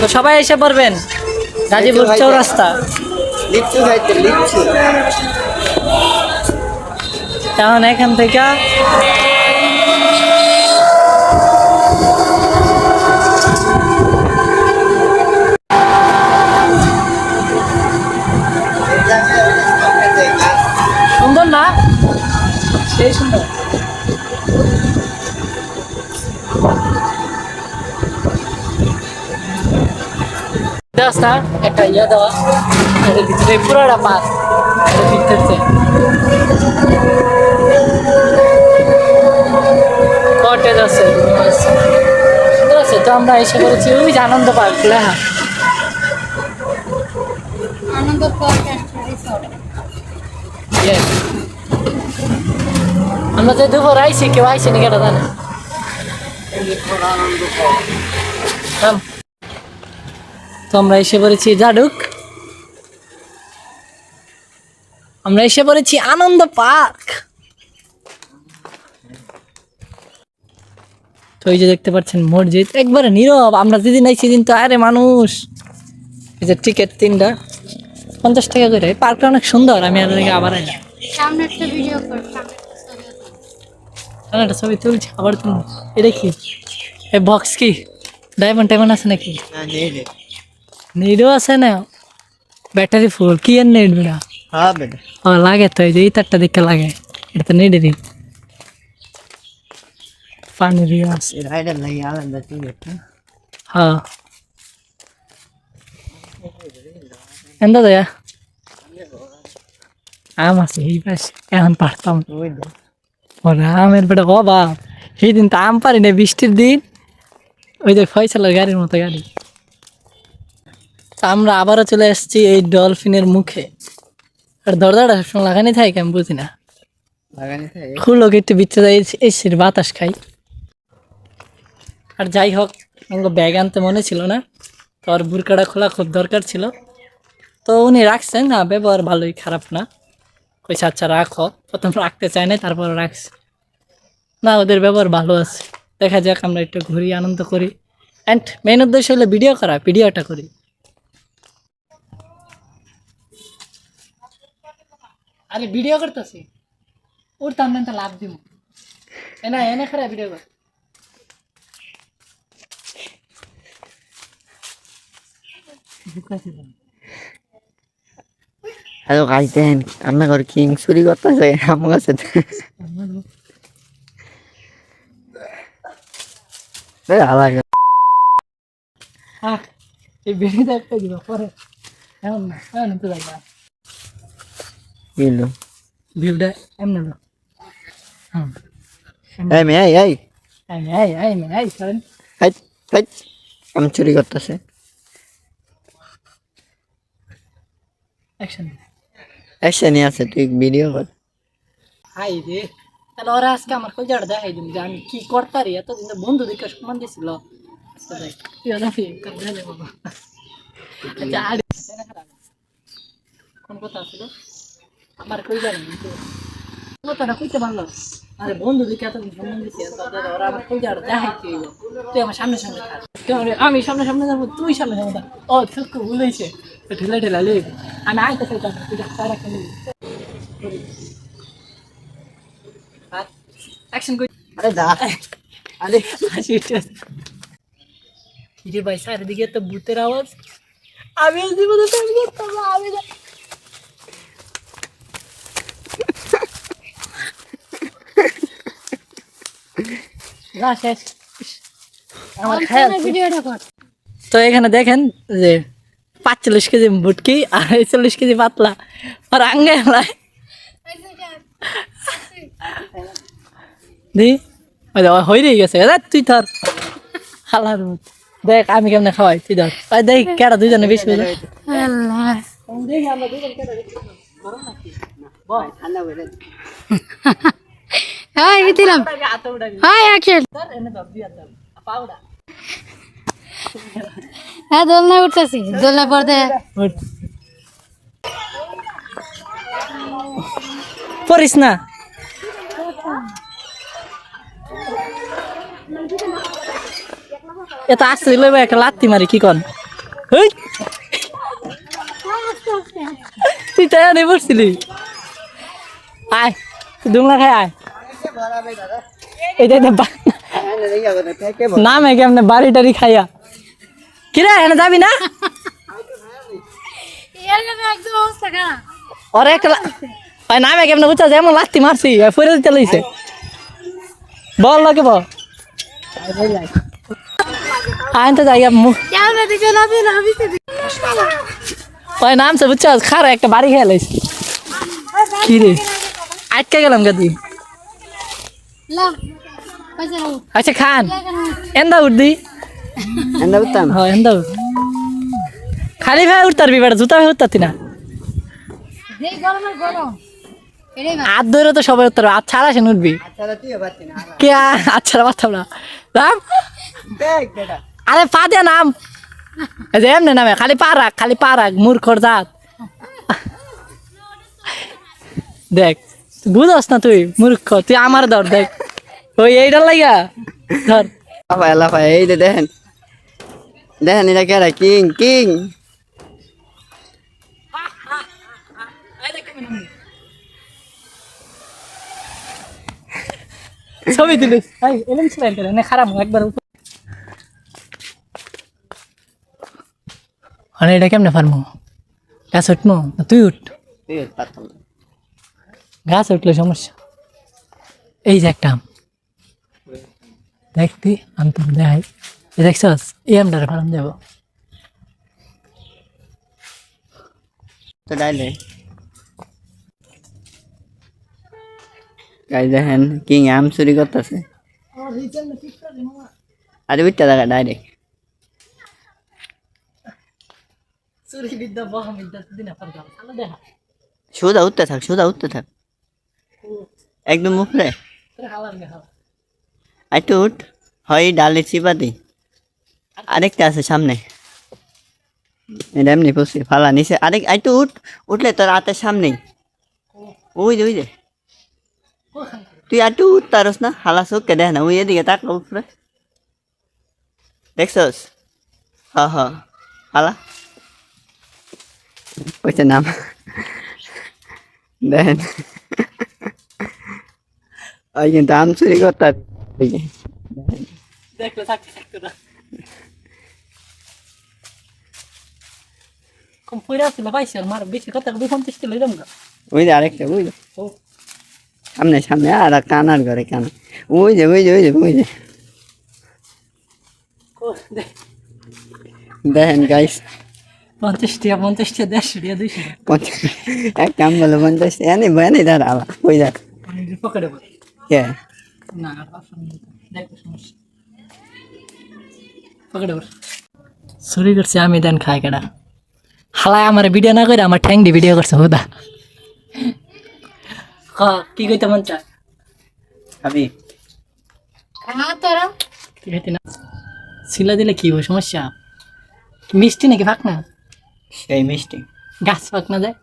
তো সবাই এসে পড়বেন। গাজীপুর চৌরাস্তা। এখন এখান থেকে সুন্দর না? সেই সুন্দর। রাস্তা একটা ইয়ে দেওয়া এর ভিতরে পুরোটা পাস ভিতরতে কটেজ আছে সুন্দর আছে তো আমরা এসে করেছি ওই যে আনন্দ পার্ক আনন্দ পার্ক আমরা যে দুপুর আইছি কেউ আইসি নি কেটা জানে? থাম। তো আমরা এসে পড়েছি জাডুক আমরা এসে পড়েছি আনন্দ পার্ক। তো এই যে দেখতে পাচ্ছেন মসজিদ একবারে নীরব। আমরা যেদিন আইছি সেদিন তো আরে মানুষ। এই যে টিকিট তিনটা পঞ্চাশ টাকা করে। পার্কটা অনেক সুন্দর আমি আর আবার আইলাম সামনে একটা ভিডিও কর সামনে একটা ছবি। না, তুলছি আবার তুমি এটা কি? এই বক্স কি? ডায়মন্ড টাইমন্ড আছে নাকি? নেটও আছে না ব্যাটারি ফুল কি আর নেট বিনা হ্যাঁ বেটা ও লাগে তো এই যে এই তারটা দেখতে লাগে এটা তো নেটেরই পানি দিয়ে আছে এর আইডার লাগে আলাদা টিকিট হ্যাঁ ఎంత দয়া আম আছে এই পাশে এখন পারতাম ওই দেখ ওরে আমের বেটা ও বাপ সেই দিন তো আম পারি না বৃষ্টির দিন ওই যে ফয়সালার গাড়ির মতো গাড়ি তা আমরা আবারও চলে এসেছি এই ডলফিনের মুখে। আর দরজাটা সবসময় লাগানি থাকে আমি বুঝি না। লাগানি থাকে? খুলো একটু বিচ্ছে যাই এসির বাতাস খাই। আর যাই হোক আমাকে ব্যাগ আনতে মনে ছিল না তো আর বুরকাটা খোলা খুব দরকার ছিল। তো উনি রাখছেন না ব্যবহার ভালোই খারাপ না। কইছে আচ্ছা রাখো। প্রথম রাখতে চায় না তারপর রাখছে। না ওদের ব্যবহার ভালো আছে। দেখা যাক আমরা একটু ঘুরি আনন্দ করি। অ্যান্ড মেন উদ্দেশ্য হলো ভিডিও করা ভিডিওটা করি। আরে ভিডিও করতেছি। উঠতাম না তো লাভ দিব। এনা এনে খারাপ ভিডিও কর। হ্যালো গাইস দেখেন রান্নাঘর কিং চুরি করতেছে আমার কাছে হ্যাঁ এই ভিডিওটা একটা দিব পরে এমন না এমন তো যাইবা কিলো ভিউটা এমন না হুম এই মেয়ে এই এই এই এই এই মে এই সরেন হাইট হাইট আমি চুরি করতেছে অ্যাকশন নিয়ে আছে তুই ভিডিও কর হাই রে তাহলে ওরা আজকে আমার কলজাটা দেখাই দিন যে আমি কি করতারি এতদিন বন্ধু দিকে সম্মান দিছিল দেখ আচ্ছা। কোন কথা ছিল আমার কই জানি কথাটা কইতে পারল আরে বন্ধু দিকে সম্মান দিছি ওরা আমার দেখাইতে হইব তুই আমার সামনে সামনে থাক। আমি সামনে সামনে যাব তুই সামনে থাক। ও ভুলেছে ঠেলা ঠেলা লে আমি আইতে চাইতাম তুই নিবি। অ্যাকশন কই? আরে দা আরে হাসি কিরে ভাই চারিদিকে তো ভূতের আওয়াজ। আমি জীবনে আমি না না শেষ আমার খেয়াল সামনে ভিডিওটা কর তো এখানে দেখেন যে পাঁচচল্লিশ কেজি বুটকি আর চল্লিশ কেজি পাতলা। আর আঙ্গে হেলায় দি হয়ে গেছে। এ তুই ধর। হালার দেখ আমি কেমনে খাওয়াই তুই ধর। ওই দেখ কেডা দুজনে বেশি হয়ে আল্লাহ দেখি আমরা দুজন কেডা বেশি হয়ে। হাই দিলাম অ্যাকশন দুই হাত ধর। পাউডার। হ্যাঁ দোলনা উঠতেছি দোলনা পড়তে। পড়িস না এত আসতে লইব একটা লাত্তি মারি কি কন হেই তুই তাই নেই বসছিলি আয় তুই দুমলা খাই আয় এটা এটা বা- নামে কেমনে বাড়ি টাড়ি খাইয়া কিরে এনে যাবি না এর জন্য একদম অবস্থা খারাপ ওরে একলা ওই নামে কেমনে বুঝছা যেমন লাত্তি মারছি ওই ফিরে দিতে লইছে বল লাগে বল আইন তো যাই মুখ ক্যামেরা দিকে লাভি লাভি ওই নামছে বুঝছ খারা একটা বাড়ি খেয়ে লাইছে কি রে আটকে গেলাম গাদি লাভ পয়সা লাভ আচ্ছা খান। এন্দা উঠদি এন্দা উঠতাম হ্যাঁ এন্দা উঠ খালি ভাই উঠতারবি বেটা জুতা ভাই উঠতারতি না। হাত ধরে তো সবাই উঠতারবে হাত ছাড়া সে উঠবি কে আচ্ছা পারতাম না। নাম আরে পা দিয়ে নাম। এমনি নামে খালি পা রাখ খালি পা রাখ মূর্খর জাত। দেখ। বুঝস না তুই মূর্খ তুই আমার ধর দেখ। ওই এইটার লাগা ধর। লাফায় লাফায় এই যে দেখেন। দেখেন এটা কেরা কিং কিং। ছবি এই এলেন ছিলেন না খারাপ একবার মানে এটা কেমনে পারব গাছ উঠবো না তুই উঠ। গাছ উঠলে সমস্যা। এই যে একটা আম। দেখতি আমি তো দেখাই। এই দেখছস? এই আমটারে ফার্ম দেবো দেখেন কিং আম চুরি করতেছে। আরে উঠতে দেখা ডাইরেক্ট সোজা উঠতে থাক সোজা উঠতে থাক। একদম উপরে? একটু উঠ, হয় ডালে চিপা দি। আরেকটা আছে সামনে। এটা এমনি পড়ছি ফালা নিচে। আরেক একটু উঠ, উঠলে তোর হাতের সামনেই। ওই যে ওই যে। তুই একটু উঠ, তারস না, হালা চোখকে দেখ না, ওই এদিকে তাকলো উপরে। দেখছস? হ হ হালা কইছে নাম। দেখেন ওই কিন্তু আম চুরি যে দেখলে থাকতে থাকতো না কম পয়রা ছিল পাইছি আর মার বেশি কথা কবি পঞ্চাশ কিলো এরম গা ওই যে আরেকটা ওই সামনে সামনে আর কানার ঘরে কানা ওই যে ওই যে ওই যে ওই যে দেখেন গাইস পঞ্চাশ টাকা পঞ্চাশ দেড়শো দুইশো টাকা এক কাম বলো পঞ্চাশ এনে বয়ানি দাঁড়া আলা ওই দেখ পকেটে কে না চুরি করছে আমি দেন খাই কেডা হালায় আমার ভিডিও না করে আমার ঠ্যাং দি ভিডিও করছে হুদা কি কইতে মন চায় আমি খা তোরা কি খাইতে না শিলা দিলে কি হবে সমস্যা মিষ্টি নাকি ফাঁক না সেই মিষ্টি গাছ ফাঁক না যায়